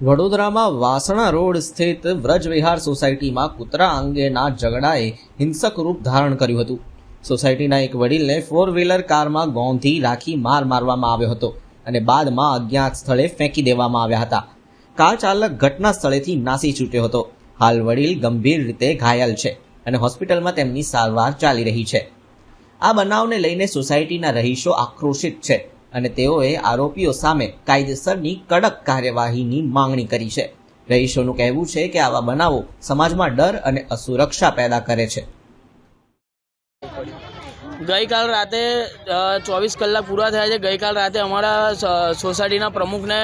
વડોદરામાં વાસણા રોડ સ્થિત વ્રજવિહાર સોસાયટીમાં કૂતરા અંગેના ઝઘડાએ હિંસક રૂપ ધારણ કર્યું હતું. સોસાયટીના એક વડીલને ફોર વ્હીલર કારમાં ગોંધી રાખી માર મારવામાં આવ્યો હતો અને બાદમાં અજ્ઞાત સ્થળે ફેંકી દેવામાં આવ્યા હતા. કાર ચાલક ઘટના સ્થળેથી નાસી છૂટ્યો હતો. હાલ વડીલ ગંભીર રીતે ઘાયલ છે અને હોસ્પિટલમાં તેમની સારવાર ચાલી રહી છે. આ બનાવને લઈને સોસાયટીના રહીશો આક્રોશિત છે. અને તેઓએ આરોપીઓ સામે કાયદેસરની કડક કાર્યવાહીની માંગણી કરી છે. રહીશોનું કહેવું છે કે આવા બનાવો સમાજમાં ડર અને અસુરક્ષા પેદા કરે છે. ગઈકાલ રાતે ચોવીસ કલાક પૂરા થયા છે. ગઈકાલ રાતે અમારા સોસાયટીના પ્રમુખને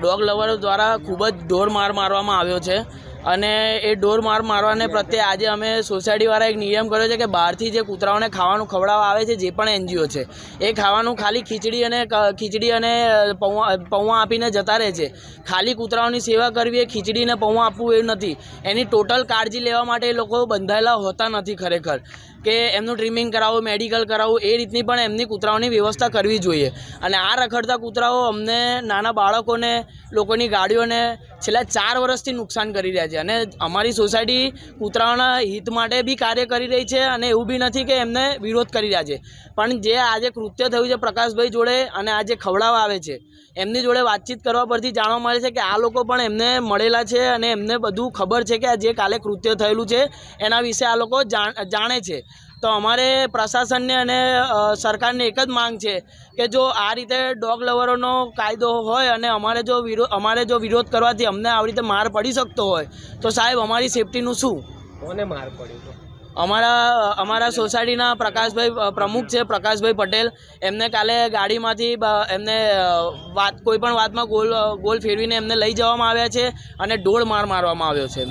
ડોગ લવર દ્વારા ખૂબ જ ઢોર માર મારવામાં આવ્યો છે. અને એ ઢોર માર મારવાને પ્રત્યે આજે અમે સોસાયટીવાળા એક નિયમ કર્યો છે કે બહારથી જે કૂતરાઓને ખાવાનું ખવડાવવા આવે છે જે પણ એનજીઓ છે એ ખાવાનું ખાલી ખીચડી અને ખીચડી અને પૌવા પૌવા આપીને જતા રહે છે. ખાલી કૂતરાઓની સેવા કરવી એ ખીચડીને પૌવા આપવું એવું નથી. એની ટોટલ કાળજી લેવા માટે એ લોકો બંધાયેલા હોતા નથી ખરેખર. કે એમનું ટ્રીમિંગ કરાવવું મેડિકલ કરાવવું એ રીતની પણ એમની કૂતરાઓની વ્યવસ્થા કરવી જોઈએ. અને આ રખડતા કૂતરાઓ અમને નાના બાળકોને, લોકોની ગાડીઓને છેલ્લા ચાર વર્ષથી નુકસાન કરી રહ્યા છે. અને અમારી સોસાયટી કૂતરાઓના હિત માટે બી કાર્ય કરી રહી છે અને એવું બી નથી કે એમને વિરોધ કરી રહ્યા છે. પણ જે આજે કૃત્ય થયું છે પ્રકાશભાઈ જોડે અને આજે ખવડાવવા આવે છે, એમની જોડે વાતચીત કરવા પરથી જાણવા મળે છે કે આ લોકો પણ એમને મળેલા છે અને એમને બધું ખબર છે કે આ જે કાલે કૃત્ય થયેલું છે, એના વિશે આ લોકો જાણે છે. તો અમારે પ્રશાસનને અને સરકારને એક જ માંગ છે કે જો આ રીતે ડોગ લવરોનો કાયદો હોય અને અમારે જો વિરોધ અમારે જો વિરોધ કરવાથી અમને આવી રીતે માર પડી શકતો હોય, તો સાહેબ અમારી સેફટીનું શું? કોને માર પડ્યો અમારા અમારા સોસાયટીના પ્રકાશભાઈ પ્રમુખ છે પ્રકાશભાઈ પટેલ. એમને કાલે ગાડીમાંથી એમને વાત કોઈ પણ વાતમાં ગોલ ગોલ ફેરવીને એમને લઈ જવામાં આવ્યા છે અને ઢોળ માર મારવામાં આવ્યો છે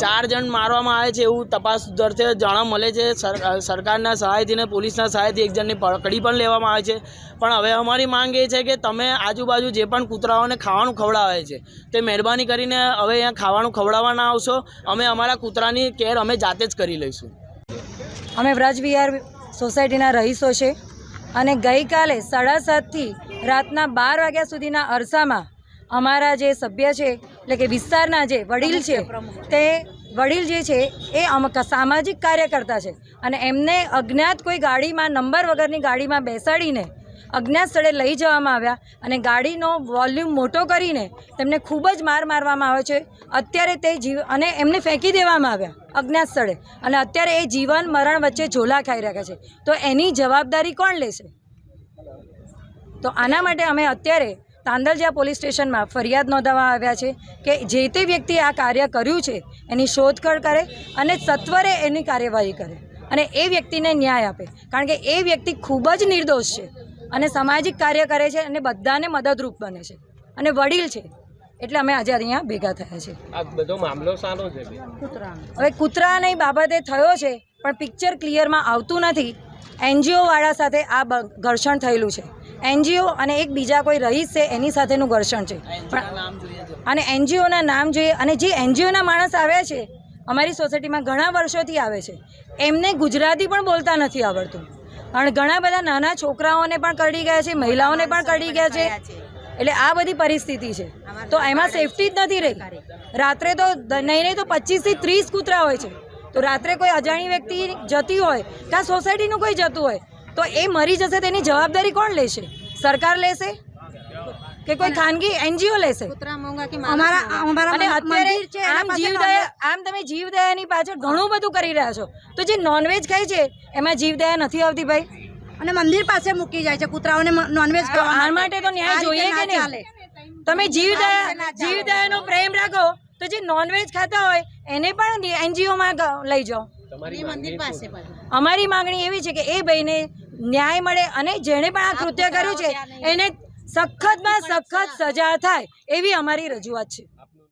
ચાર જણ મારવામાં આવે છે એવું તપાસ દરથી જાણવા મળે છે. સર- સરકારના સહાયથી ને પોલીસના સહાયથી એક જણને પકડી પણ લેવામાં આવે છે. પણ હવે અમારી માંગ એ છે કે તમે આજુબાજુ જે પણ કૂતરાઓને ખાવાનું ખવડાવે છે તે મહેરબાની કરીને હવે અહીંયા ખાવાનું ખવડાવવા ના આવશો. અમે અમારા કૂતરાની કેર અમે જાતે જ કરી લઈશું. અમે વ્રજવિહાર સોસાયટીના રહીશો છે અને ગઈકાલે સાડા સાતથી રાતના બાર વાગ્યા સુધીના અરસામાં અમારા જે સભ્ય છે, એટલે કે વિસ્તારના જે વડીલ છે, તે વડીલ જે છે, એ સામાજિક કાર્યકર્તા છે અને એમને અજ્ઞાત કોઈ ગાડીમાં, નંબર વગરની ગાડીમાં બેસાડીને અજ્ઞાત સ્થળે લઈ જવામાં આવ્યા અને ગાડીનો વોલ્યુમ મોટો કરીને તેમને ખૂબ જ માર મારવામાં આવે છે. અત્યારે તે જીવ અને એમને ફેંકી દેવામાં આવ્યા અજ્ઞાત સ્થળે અને અત્યારે એ જીવન મરણ વચ્ચે ઝોલા ખાઈ રહ્યા છે. તો એની જવાબદારી કોણ લેશે? તો આના માટે અમે અત્યારે તાંદલજા પોલીસ સ્ટેશનમાં ફરિયાદ નોંધાવવા આવ્યા છે કે જે તે વ્યક્તિએ આ કાર્ય કર્યું છે એની શોધખોળ કરે અને સત્વરે એની કાર્યવાહી કરે અને એ વ્યક્તિને ન્યાય આપે. કારણ કે એ વ્યક્તિ ખૂબ જ નિર્દોષ છે. અને સામાજિક કાર્ય કરે છે અને બધાને મદદરૂપ બને છે. અને વડીલ છે. એટલે અમે આજે અહીંયા ભેગા થયા છે આ બધો મામલો સારો છે હવે કૂતરાની બાબતે થયો છે પણ પિક્ચર ક્લિયરમાં આવતું નથી. એનજીઓવાળા સાથે આ ઘર્ષણ થયેલું છે. એનજીઓ અને એક બીજા કોઈ રહીશ છે એની સાથેનું ઘર્ષણ છે. અને એનજીઓના નામ જોઈએ અને જે એનજીઓના માણસ આવ્યા છે અમારી સોસાયટીમાં ઘણા વર્ષોથી આવે છે. એમને ગુજરાતી પણ બોલતા નથી આવડતું. અને ઘણા બધા નાના છોકરાઓને પણ કરડી ગયા છે મહિલાઓને પણ કરડી ગયા છે. એટલે આ બધી પરિસ્થિતિ છે. તો એમાં સેફટી જ નથી રહી. રાત્રે તો નહીં નહીં તો પચીસથી ત્રીસ કૂતરા હોય છે. તો રાત્રે કોઈ અજાણી વ્યક્તિ જતી હોય કાં સોસાયટીનું કોઈ જતું હોય તો એ મરી જશે તેની જવાબદારી કોણ લેશે? સરકાર લેશે? કે કોઈ ખાનગી એનજીઓ લેશે. અમારા અમારા મંદિર છે આમ જીવદયા આમ તમે જીવદયાની પાછળ ઘણું બધું કરી રહ્યા છો. તો જે નોનવેજ ખાય છે એમાં જીવદયા નથી આવતી ભાઈ? અને મંદિર પાસે મૂકી જાય છે કૂતરાઓને નોનવેજ તો આ માટે. તો ન્યાય જોઈએ કે નહીં? તમે જીવદયા જીવદયાનો પ્રેમ રાખો તો જે નોનવેજ ખાતા હોય એને પણ એનજીઓમાં લઈ જાઓ. પાસે અમારી માંગણી એવી છે કે એ ભાઈને ન્યાય મળે અને જેણે પણ આ કૃત્ય કર્યું છે એને સખતમાં સખત સજા થાય એવી અમારી રજૂઆત છે.